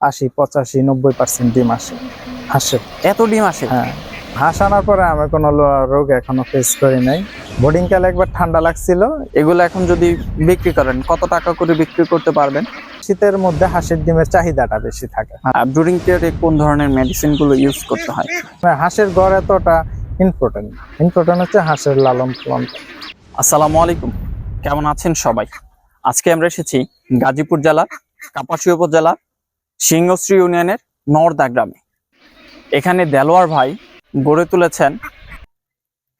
আশি পঁচাশি নব্বই পার্সেন্ট ডিম আসে। হাঁসের এত ডিম আসে? হ্যাঁ। হাঁস আনার পরে আমি কোনো রোগ এখনও ফেস করি নাই। বোর্ডিং কালে একবার ঠান্ডা লাগছিল। এগুলো এখন যদি বিক্রি করেন কত টাকা করে বিক্রি করতে পারবেন? শীতের মধ্যে হাঁসের ডিমের চাহিদাটা বেশি থাকে। আর ব্রুডিং পিরিয়ডে কোন ধরনের মেডিসিনগুলো ইউজ করতে হয়? হাঁসের গড় এতটা ইম্পর্টেন্ট ইম্পর্টেন্ট হচ্ছে হাঁসের লালন পালন। আসসালামু আলাইকুম। কেমন আছেন সবাই? আজকে আমরা এসেছি গাজীপুর জেলার কাপাসী উপজেলার সিংহশ্রী ইউনিয়নের নর্দা গ্রামে। এখানে দেলোয়ার ভাই গড়ে তুলেছেন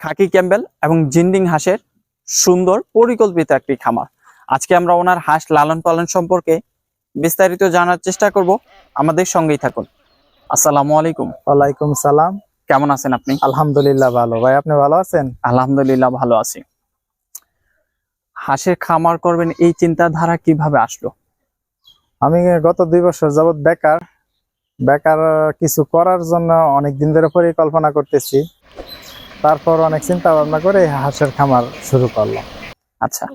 খাকি ক্যাম্বেল এবং জিন্ডিং হাঁসের সুন্দর পরিকল্পিত একটি খামার। আজকে আমরা ওনার হাঁস লালন পালন সম্পর্কে বিস্তারিত জানার চেষ্টা করব। আমাদের সঙ্গেই থাকুন। আসসালামু আলাইকুম। ওয়ালাইকুম সালাম। কেমন আছেন আপনি? আলহামদুলিল্লাহ ভালো। ভাই আপনি ভালো আছেন? আলহামদুলিল্লাহ ভালো আছি। হাঁসের খামার করবেন এই চিন্তাধারা কীভাবে আসলো? আমি গত দুই বছর যাবৎ বেকার। বেকার কিছু করার জন্য অনেক দিন ধরে পরিকল্পনা করতেছি। তারপর অনেক চিন্তা ভাবনা করে হাঁসের খামার শুরু করলাম। আচ্ছা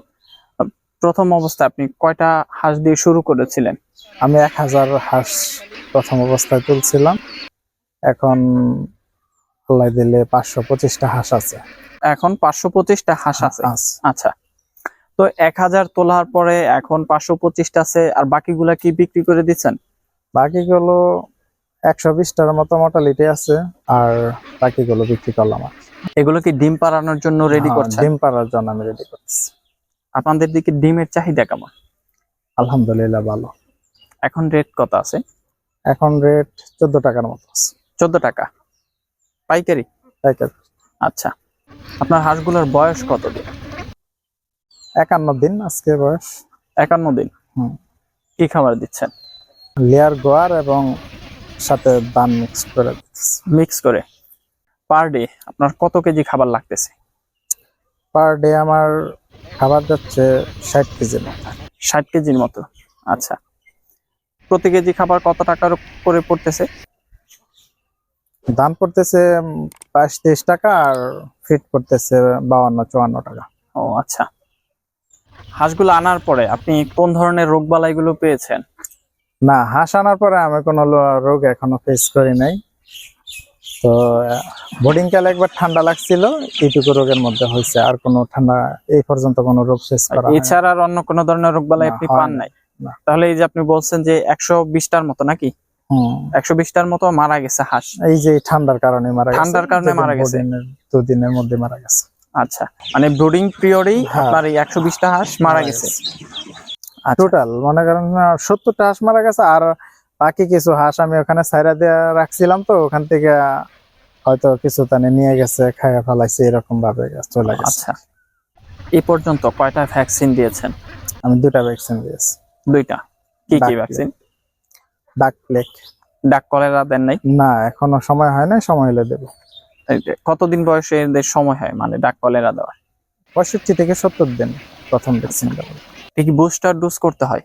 প্রথম অবস্থায় আপনি কয়টা হাঁস দিয়ে শুরু করেছিলেন? আমি এক হাজার হাঁস প্রথম অবস্থায় তুলছিলাম। এখন আল্লাহ দিলে পাঁচশো পঁচিশটা হাঁস আছে। এখন পাঁচশো পঁচিশটা হাঁস আছে। আচ্ছা। তো এক হাজার তোলার পরে এখন পাঁচশো পঁচিশটা আছে আর বাকিগুলা কি বিক্রি করে দিচ্ছেন? বাকিগুলো একশো বিশটার মতো মোটালিটি আছে আর বাকিগুলো বিক্রি করলাম আর। এগুলো কি ডিম পাড়ানোর জন্য রেডি হ্যাঁ, করছেন? ডিম পাড়ার জন্য আমি রেডি করছি। আপনাদের দিকে ডিমের চাহিদা কেমন? আলহামদুলিল্লাহ ভালো। এখন রেট কত আছে? এখন রেট চোদ্দ টাকার মতো আছে। চোদ্দ টাকা। পাইকারি? পাইকারি। আচ্ছা। আপনার হাঁসগুলোর বয়স কত দিন একান্ন দিন আজকে বয়স? একান্ন দিন। হুম। কি খাবার দিচ্ছেন? লেয়ার গোয়ার এবং সাথে দান মিক্স করে মিক্স করে। পার ডে আপনার কত কেজি খাবার লাগতেছে? পার ডে আমার খাবার যাচ্ছে ষাট কেজির মতো। ষাট কেজির মতো। আচ্ছা। প্রতি কেজি খাবার কত টাকার করে পড়তেছে? দাম পড়তেছে বাইশ তেইশ টাকা আর ফিট পড়তেছে বাউান্ন চুয়ান্ন টাকা। ও আচ্ছা। হাঁসগুলো আনার পরে আপনি কোন ধরনের রোগ বালাইগুলো পেয়েছেন? না হাঁস আনার পরে আমি কোনো রোগ এখনও ফেস করি নাই। তো বোর্ডিং কালে একবার ঠান্ডা লাগছিল এইটুকু রোগের মধ্যে হয়েছে। আর কোনো ঠান্ডা এই পর্যন্ত কোনো রোগ ফেস করা এছাড়া আর অন্য কোন ধরনের রোগ বালাই আপনি পান নাই? তাহলে এই যে আপনি বলছেন যে একশো বিশটার মতো নাকি? হুম। একশো বিশটার মতো মারা গেছে হাঁস। এই যে ঠান্ডার কারণে মারা গেছে। ঠান্ডার কারণে মারা গেছে। দুদিনের মধ্যে মারা গেছে। আচ্ছা মানে ব্রুডিং পিরিয়ডেই হ্যাঁ। আপনার এই একশো বিশটা হাঁস মারা গেছে। আচ্ছা। টোটাল মনে করেন সত্তরটা হাঁস মারা গেছে আর বাকি কিছু হাঁস আমি ওখানে সাইরা দিয়ে রাখছিলাম তো ওখান থেকে হয়তো কিছু তানে নিয়ে গেছে খাইয়া ফেলাইছে এরকম ভাবে চলে গেছে। আচ্ছা। এই পর্যন্ত কয়টা ভ্যাকসিন দিয়েছেন? আমি দুটা ভ্যাকসিন দিয়েছি। দুইটা। কি কি ভ্যাকসিন ডাক প্লেক ডাক কলেরা দেন নাই? না এখনও সময় হয় না সময় হলে দেবো। কতদিন বয়সে এদের সময় হয়? মানে ডাক কলেরা দেওয়ার। পঁয়ষট্টি থেকে সত্তর দিন প্রথম ভ্যাকসিন কি বুস্টার ডোজ করতে হয়?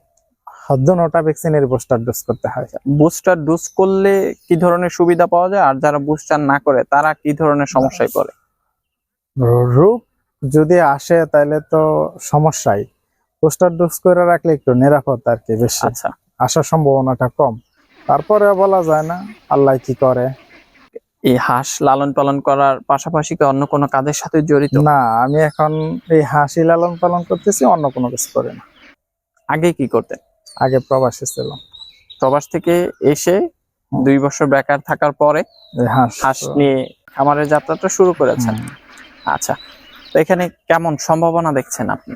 ভ্যাকসিনের বুস্টার ডোজ করতে হয়। বুস্টার ডোজ করলে কি ধরনের সুবিধা পাওয়া যায়? আর যারা বুস্টার না করে তারা কি ধরনের সমস্যায় পড়ে? রোগ যদি আসে তাহলে তো সমস্যাই। বুস্টার ডোজ করে রাখলে একটু নিরাপদ আর কি বেশি। আচ্ছা। আসার সম্ভাবনাটা কম। তারপরে বলা যায় না আল্লাহ কি করে? এই হাঁস লালন পালন করার পাশাপাশি কি অন্য কোনো কাজের সাথে জড়িত? না আমি এখন এই হাঁসই লালন পালন করতেছি অন্য কোনো কিছু করি না। আগে কি করতেন? আগে প্রবাসী ছিলাম। প্রবাস থেকে এসে দুই বছর বেকার থাকার পরে হাঁস হাঁস নিয়ে খামারের যাত্রাটা শুরু করেছেন। আচ্ছা তো এখানে কেমন সম্ভাবনা দেখছেন আপনি?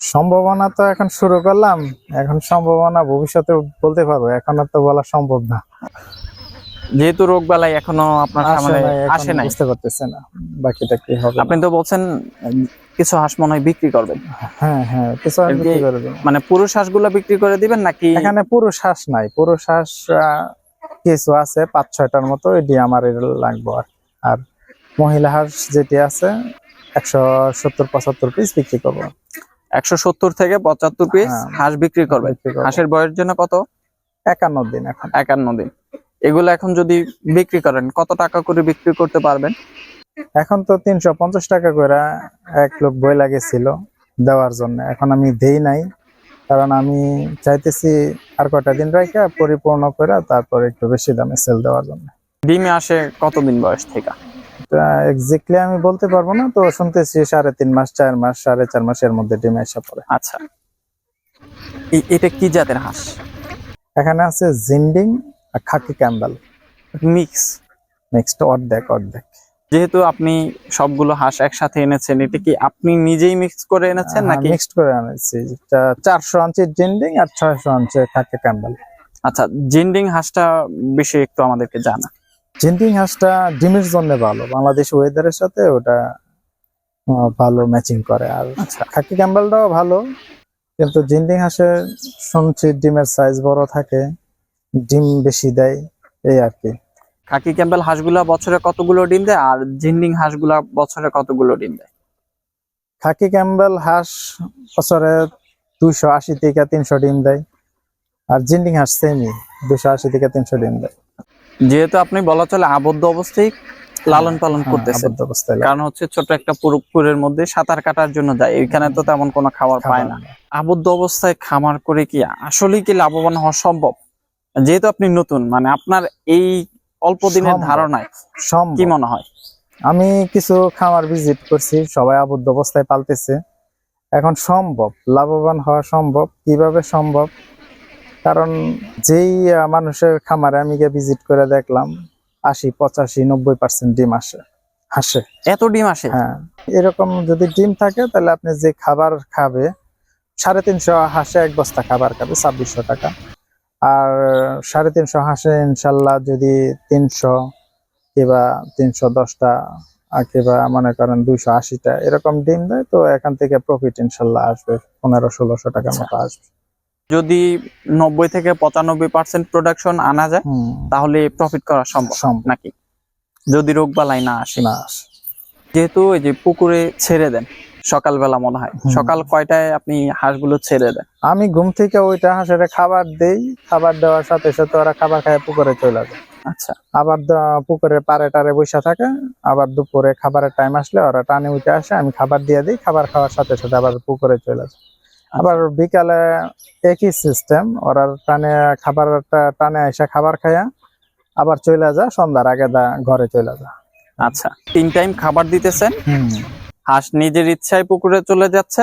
সম্ভাবনা তো এখন শুরু করলাম এখন সম্ভাবনা ভবিষ্যতে বলতে পারব এখন আর তো বলা সম্ভব না। যেহেতু রোগ বালাই এখনও আপনার এখন আসে নাই। বুঝতে পারতেছে না বাকিটা কি হবে। আপনি তো বলছেন কিছু হাঁস মনে হয় বিক্রি করবেন। হ্যাঁ হ্যাঁ কিছু আর বিক্রি করে। মানে পুরুষ হাঁসগুলো বিক্রি করে দিবেন নাকি? এখানে পুরুষ হাঁস নাই। পুরুষ হাঁস কিছু আছে পাঁচ ছয়টার মতো এটি আমার লাগবে আর। আর মহিলা হাঁস যেটি আছে একশো সত্তর পঁচাত্তর পিস বিক্রি করব। একশো সত্তর থেকে পঁচাত্তর পিস হ্যাঁ। হাঁস বিক্রি করব। হাঁসের বয়স জন্য কত? একান্ন দিন এখন। একান্ন দিন। এগুলো এখন যদি বিক্রি করেন কত টাকা করে বিক্রি করতে পারবেন? এখন তো তিনশো পঞ্চাশ টাকা করে এক লোক বই লাগেছিল দেওয়ার জন্য। এখন আমি দেই নাই কারণ আমি চাইতেছি আর কটা দিন রেখে পরিপূর্ণ করে তারপর একটু বেশি দামে সেল দেওয়ার জন্য। ডিমে আসে কতদিন বয়স থেকে? এক্স্যাক্টলি আমি বলতে পারব না তো শুনতেছি সাড়ে তিন মাস চার মাস সাড়ে চার মাসের মধ্যে ডিম এসে পড়ে। আচ্ছা। এটা কি জাতের হাঁস? এখানে আছে জিন্ডিং আর খাকি ক্যাম্বেল। মিক্স। নেক্সট অর্ধেক অর্ধেক। যেহেতু আপনি সবগুলো হাঁস একসাথে এনেছেন এটা কি আপনি নিজেই মিক্স করে এনেছেন নাকি? মিক্সড করে আনেছি চারশো আনছি জেন্ডিং আর ছয়শো আনছে খাকি ক্যাম্বেল। আচ্ছা জেন্ডিং হাঁসটা বেশি একটু আমাদেরকে জানা জেন্ডিং হাঁসটা ডিমের জন্য ভালো। বাংলাদেশ ওয়েদারের সাথে ওটা ভালো ম্যাচিং করে। আর আচ্ছা। খাকি ক্যাম্বেলটাও ভালো। কিন্তু জিন্ডিং হাঁসের শুনছি ডিমের সাইজ বড় থাকে। ডিম বেশি দেয় এই আর কি। খাকি ক্যাম্বেল হাঁসগুলা বছরে কতগুলো ডিম দেয় আর জিন্ডিং হাঁসগুলা বছরে কতগুলো ডিম দেয়? খাকি ক্যাম্বেল হাঁস বছরে দুইশো আশি থেকে তিনশো ডিম দেয় আর জিন্ডিং হাঁস সেমি দুশো আশি থেকে তিনশো ডিম দেয়। যেহেতু আপনি বলা চলে আবদ্ধ অবস্থায় লালন পালন হ্যাঁ, অবস্থায় কারণ হচ্ছে ছোট একটা পুকুরের মধ্যে সাঁতার কাটার জন্য যায় এখানে তো তেমন কোনো খাবার পায় না। আবদ্ধ অবস্থায় খামার করে কি আসলেই কি লাভবান হওয়া সম্ভব? যেহেতু আপনি নতুন মানে আপনার এই অল্প দিনের ধারণায় কি মনে হয়? আমি কিছু খামার ভিজিট করছি সবাই আবদ্ধ অবস্থায় পালতেছে। এখন সম্ভব লাভবান হওয়া সম্ভব কীভাবে সম্ভব? কারণ যেই মানুষের খামারে আমি গিয়ে ভিজিট করে দেখলাম আশি পঁচাশি নব্বই পার্সেন্ট ডিম আসে হাসে। এত ডিম আসে? হ্যাঁ এরকম যদি ডিম থাকে তাহলে আপনি যে খাবার খাবে সাড়ে তিনশো হাসে এক বস্তা খাবার খাবে ছাব্বিশশো টাকা। আর সাড়ে তিনশো হাঁসে ইনশাল্লাহ যদি তিনশো কিবা তিনশো দশটা আর কিবা মনে করেন দুইশো আশিটা এরকম ডিম দেয় তো এখান থেকে প্রফিট ইনশাল্লাহ আসবে পনেরো ষোলোশো টাকার আচ্ছা। মতো আসবে। যদি নব্বই থেকে পঁচানব্বই পার্সেন্ট প্রোডাকশন আনা যায় তাহলে প্রফিট করা সম্ভব সম্ভব। নাকি? যদি রোগ বালাই না আসে। না আসে। যেহেতু এই যে পুকুরে ছেড়ে দেন সকালবেলা মনে হয়। সকাল কয়টায় আপনি হাঁসগুলো ছেড়ে দেন? আমি ঘুম থেকে ওইটা হাঁসের খাবার দেই খাবার দেওয়ার সাথে সাথে ওরা খাবার খায় পুকুরে চলে যায়। আচ্ছা। আবার পুকুরে পারে টারে বসে থাকে আবার দুপুরে খাবারের টাইম আসলে ওরা টানে উঠে আসে আমি খাবার দিয়ে দিই খাবার খাওয়ার সাথে সাথে আবার পুকুরে চলে যায়। আবার বিকালে একই সিস্টেম ওরা টানে খাবারটা টানে এসে খাবার খায়া আবার চলে যায় সন্ধ্যার আগে দা- ঘরে চলে যা আচ্ছা। তিন টাইম খাবার দিতেছেন? হাঁস নিজের ইচ্ছায় পুকুরে চলে যাচ্ছে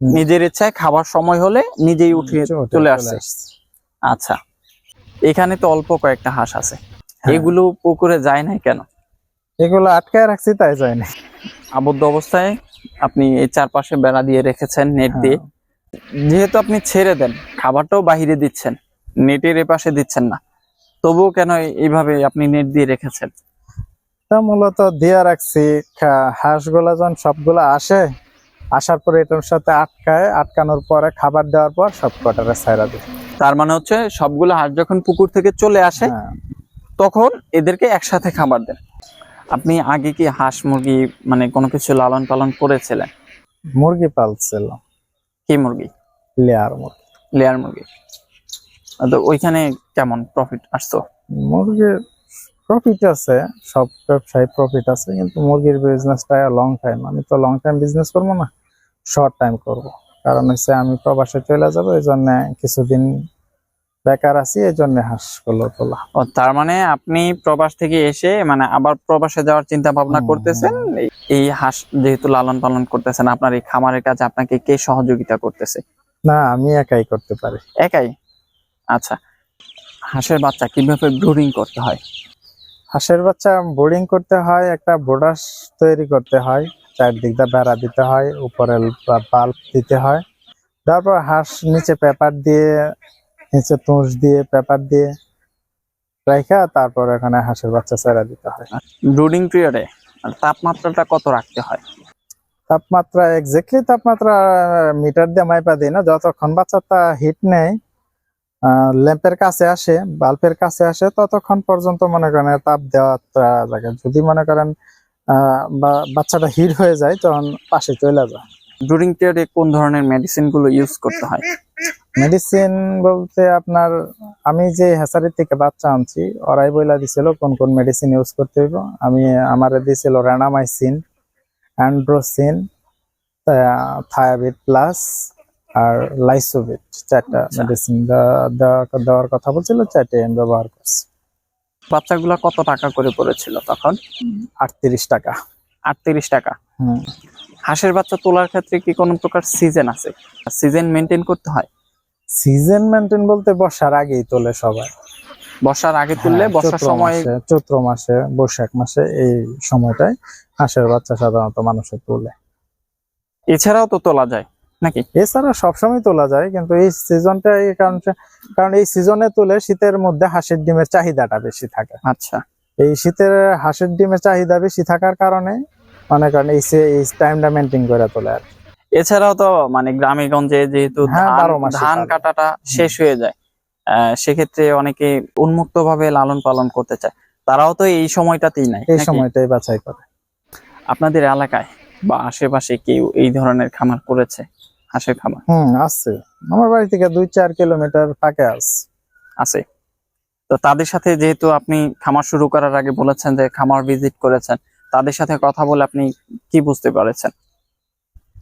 নিজের ইচ্ছায় খাবার সময় হলে নিজেই উঠে চলে- আসছে। আচ্ছা এখানে তো অল্প কয়েকটা হাঁস আছে। হ্যাঁ। এগুলো পুকুরে যায় নাই কেন? এগুলো আটকায় রাখছি তাই যায়নি আবদ্ধ অবস্থায় আপনি এই চারপাশে বেড়া দিয়ে রেখেছেন নেট দিয়ে। যেহেতু আপনি ছেড়ে দেন খাবারটাও বাহিরে দিচ্ছেন নেটের এপাশে দিচ্ছেন না তবুও কেন এইভাবে আপনি নেট দিয়ে রেখেছেন? তা মূলত দিয়ে রাখছি। হাঁসগুলা যখন সবগুলা আসে আসার পরে এটার সাথে আটকায় আটকানোর পরে খাবার দেওয়ার পর সব কটারে ছাইরা দিই তার মানে হচ্ছে সবগুলো হাঁস যখন পুকুর থেকে চলে আসে হ্যাঁ। তখন এদেরকে একসাথে খাবার দেন আপনি আগে কি হাঁস মুরগি মানে কোনো কিছু লালন পালন করেছিলেন? মুরগি পালছিল। কি মুরগি? লেয়ার মুরগি। লেয়ার মুরগি। তো ওইখানে কেমন প্রফিট আসতো? মুরগির প্রফিট আছে সব ব্যবসায় প্রফিট আছে কিন্তু মুরগির বিজনেসটা লং টাইম আমি তো লং টাইম বিজনেস করব না শর্ট টাইম করব। কারণ হচ্ছে আমি প্রবাসে চলে যাব এই জন্য কিছুদিন বেকার আছি এই জন্য হাঁসগুলো তোলা। ও তার মানে আপনি প্রবাস থেকে এসে মানে আবার প্রবাসে যাওয়ার চিন্তা ভাবনা করতেছেন? এই- এই হাঁস যেহেতু লালন পালন করতেছেন আপনার এই খামারের কাজে আপনাকে কে সহযোগিতা করতেছে? না আমি একাই করতে পারি। একাই? আচ্ছা হাঁসের বাচ্চা কীভাবে ব্রুডিং করতে হয়? হাঁসের বাচ্চা বোর্ডিং করতে হয় একটা বোর্ডাস তৈরি করতে হয় চারদিক দিয়ে বেড়া দিতে হয় উপরে বাল্ব দিতে হয়। তারপর হাঁস নিচে পেপার দিয়ে নিচে তুষ দিয়ে পেপার দিয়ে রেখা তারপর এখানে হাঁসের বাচ্চা ছেড়ে দিতে হয়। ব্রুডিং পিরিয়ডে তাপমাত্রাটা কত রাখতে হয়? তাপমাত্রা এক্স্যাক্টলি তাপমাত্রা মিটার দিয়ে মাইপা দিই না যতক্ষণ বাচ্চাটা হিট নেই ল্যাম্পের কাছে আসে বাল্বের কাছে আসে ততক্ষণ পর্যন্ত মনে করেন তাপ দেওয়া লাগে। যদি মনে করেন বাচ্চাটা হিট হয়ে যায় তখন পাশে চলে যায়। ব্রুডিং পিরিয়ডে কোন ধরনের মেডিসিনগুলো ইউজ করতে হয়? মেডিসিন বলতে আপনার আমি যে হ্যাসারি থেকে বাচ্চা আনছি ওরাই বইলা দিছিল কোন কোন মেডিসিন ইউজ করতে হইব। আমি আমার দিছিল র্যানামাইসিন অ্যান্ড্রোসিন থায়াবিট প্লাস আর লাইসোভিট চারটা আচ্ছা। মেডিসিন দেওয়ার কথা বলছিল চারটে আমি ব্যবহার করছি। বাচ্চাগুলা কত টাকা করে পড়েছিল তখন? আটত্রিশ টাকা। আটত্রিশ টাকা। হাঁসের বাচ্চা তোলার ক্ষেত্রে কি কোনো প্রকার সিজন আছে? সিজন মেনটেন করতে হয়? সিজন মেনটেন বলতে বর্ষার আগেই তোলে সবাই। বর্ষার আগে তুললে হ্যাঁ, বর্ষার সময় চৈত্র মাসে বৈশাখ মাসে এই সময়টায় হাঁসের বাচ্চা সাধারণত মানুষের তোলে। এছাড়াও তো তোলা যায়। নাকি? এছাড়া সবসময় তোলা যায় কিন্তু এই সিজনটা এই কারণ কারণ এই সিজনে তুলে শীতের মধ্যে হাঁসের ডিমের চাহিদাটা বেশি থাকে। আচ্ছা। এই শীতের হাঁসের ডিমের চাহিদা বেশি থাকার কারণে মনে করেন এই টাইমটা মেনটেন করে তোলে আর। এছাড়াও তো মানে গ্রামে গঞ্জে যেহেতু হ্যাঁ, ধান- ধান কাটাটা শেষ হয়ে যায় আহ, সেক্ষেত্রে অনেকে উন্মুক্ত ভাবে লালন পালন করতে চায়। তারাও তো এই সময়টাতেই নাই এই সময়টাই বাছাই করে। আপনাদের এলাকায় বা আশেপাশে কেউ এই ধরনের খামার করেছে? হাঁসের খামার হুম আছে। আমার বাড়ি থেকে দুই চার কিলোমিটার ফাঁকে আছে। আছে। তো তাদের সাথে যেহেতু আপনি খামার শুরু করার আগে বলেছেন যে খামার ভিজিট করেছেন তাদের সাথে কথা বলে আপনি কি বুঝতে পেরেছেন?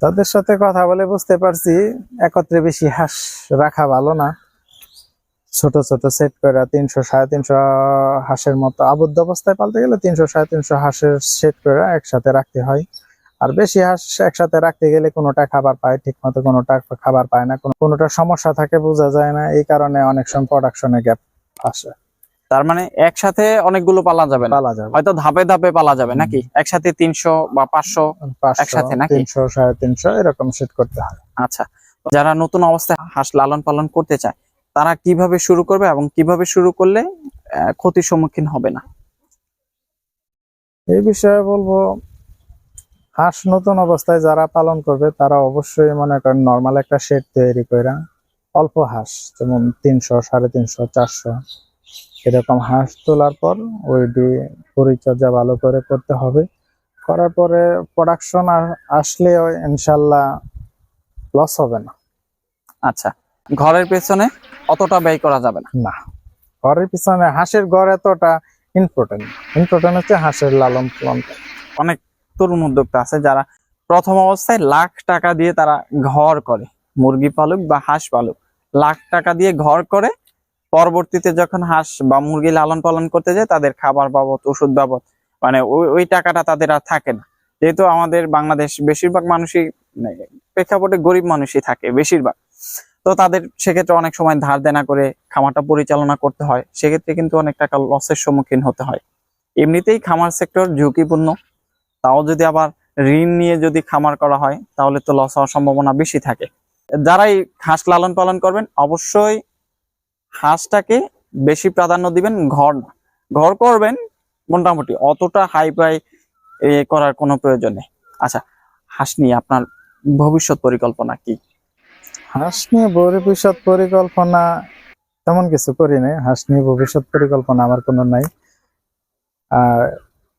তাদের সাথে কথা বলে বুঝতে পারছি একত্রে বেশি হাঁস রাখা ভালো না। ছোট ছোট সেট করে তিনশো সাড়ে তিনশো হাঁসের মতো আবদ্ধ অবস্থায় পালতে গেলে তিনশো সাড়ে তিনশো হাঁসের সেট করে একসাথে রাখতে হয়। আর বেশি হাঁস একসাথে রাখতে গেলে কোনোটা খাবার পায় ঠিক মতো কোনোটা খাবার পায় না কোনোটা সমস্যা থাকে বোঝা যায় না এই কারণে অনেক সময় প্রোডাকশনে গ্যাপ আসে। তার মানে একসাথে অনেকগুলো পালা যাবে না? পালা যাবে। হয়তো ধাপে ধাপে পালা যাবে নাকি? একসাথে তিনশো বা পাঁচশো একসাথে নাকি? তিনশো সাড়ে তিনশো এরকম সেট করতে হয়। আচ্ছা যারা নতুন অবস্থায় হাঁস লালন পালন করতে চায় তারা কীভাবে শুরু করবে এবং কীভাবে শুরু করলে ক্ষতির সম্মুখীন হবে না? এই বিষয়ে বলব হাঁস নতুন অবস্থায় যারা পালন করবে তারা অবশ্যই মনে করেন নর্মাল একটা শেড তৈরি করে অল্প হাঁস যেমন তিনশো সাড়ে তিনশো চারশো এরকম হাঁস তোলার পর ওইটি পরিচর্যা ভালো করে করতে হবে। করার পরে প্রোডাকশন আসলেও ইনশাল্লাহ লস হবে না। আচ্ছা ঘরের পেছনে অতটা ব্যয় করা যাবে না? না ঘরের পিছনে হাঁসের ঘর এতটা ইম্পর্টেন্ট ইম্পর্টেন্ট হচ্ছে হাঁসের লালন পালন অনেক তরুণ উদ্যোক্তা আছে যারা প্রথম অবস্থায় লাখ টাকা দিয়ে তারা ঘর করে। মুরগি পালুক বা হাঁস পালুক। লাখ টাকা দিয়ে ঘর করে, পরবর্তীতে যখন হাঁস বা মুরগি লালন পালন করতে যায়, তাদের খাবার বাবদ, ওষুধ বাবদ মানে ওই ওই টাকাটা তাদের আর থাকে না। যেহেতু আমাদের বাংলাদেশ বেশিরভাগ মানুষই মানে প্রেক্ষাপটে গরিব মানুষই থাকে বেশিরভাগ। তো তাদের সেক্ষেত্রে অনেক সময় ধার দেনা করে খামারটা পরিচালনা করতে হয়। সেক্ষেত্রে কিন্তু অনেক টাকা লসের সম্মুখীন হতে হয়। এমনিতেই খামার সেক্টর ঝুঁকিপূর্ণ। তাও যদি আবার ঋণ নিয়ে যদি খামার করা হয়, তাহলে তো লস হওয়ার সম্ভাবনা বেশি থাকে। যারাই হাঁস লালন পালন করবেন, অবশ্যই হাঁসটাকে বেশি প্রাধান্য দিবেন ঘর না। ঘর করবেন মোটামুটি, অতটা হাই ফাই করার কোনো প্রয়োজন নেই। আচ্ছা হাঁস নিয়ে আপনার ভবিষ্যৎ পরিকল্পনা কি? হাঁস নিয়ে ভবিষ্যৎ পরিকল্পনা তেমন কিছু করি নাই। হাঁস নিয়ে ভবিষ্যৎ পরিকল্পনা আমার কোনো নাই। আর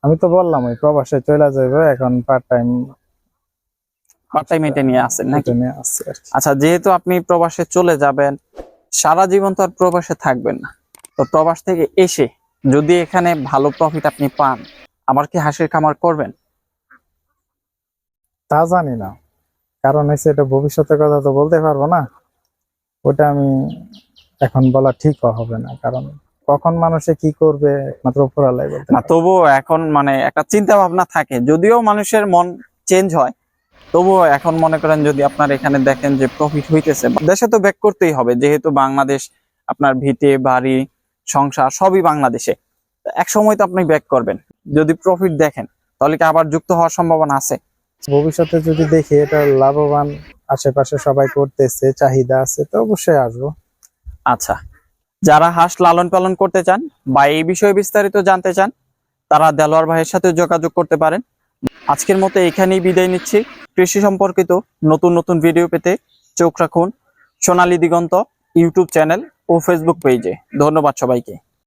আমি তো বললাম ওই প্রবাসে চলে যাবে এখন পার্ট টাইম পার্ট টাইম এটা নিয়ে আছেন নাকি। আচ্ছা যেহেতু আপনি প্রবাসে চলে যাবেন সারা জীবন তো আর প্রবাসে থাকবেন না। তো প্রবাস থেকে এসে যদি এখানে ভালো প্রফিট আপনি পান আবার কি হাসির খামার করবেন? তা জানি না। কারণ হচ্ছে এটা ভবিষ্যতের কথা তো বলতে পারব না। ওটা আমি এখন বলা ঠিক হবে না কারণ কখন মানুষে কি করবে? মাত্র উপরালাই বলতে। না। তবুও এখন মানে একটা চিন্তা ভাবনা থাকে। যদিও মানুষের মন চেঞ্জ হয় তবুও এখন মনে করেন যদি আপনার এখানে দেখেন যে প্রফিট হইতেছে দেশে তো ব্যাক করতেই হবে। যেহেতু বাংলাদেশ আপনার ভিটে বাড়ি সংসার সবই বাংলাদেশে। এক সময় তো আপনি ব্যাক করবেন। যদি প্রফিট দেখেন তাহলে কি আবার যুক্ত হওয়ার সম্ভাবনা আছে? ভবিষ্যতে যদি দেখি এটা লাভবান আশেপাশে সবাই করতেছে চাহিদা আছে তো অবশ্যই আসব। আচ্ছা। যারা হাঁস লালন পালন করতে চান বা এই বিষয়ে বিস্তারিত জানতে চান, তারা দেলোয়ার ভাইয়ের সাথে যোগাযোগ করতে পারেন। আজকের মতো এখানেই বিদায় নিচ্ছি। কৃষি সম্পর্কিত নতুন নতুন ভিডিও পেতে চোখ রাখুন সোনালী দিগন্ত ইউটিউব চ্যানেল ও ফেসবুক পেজে। ধন্যবাদ সবাইকে।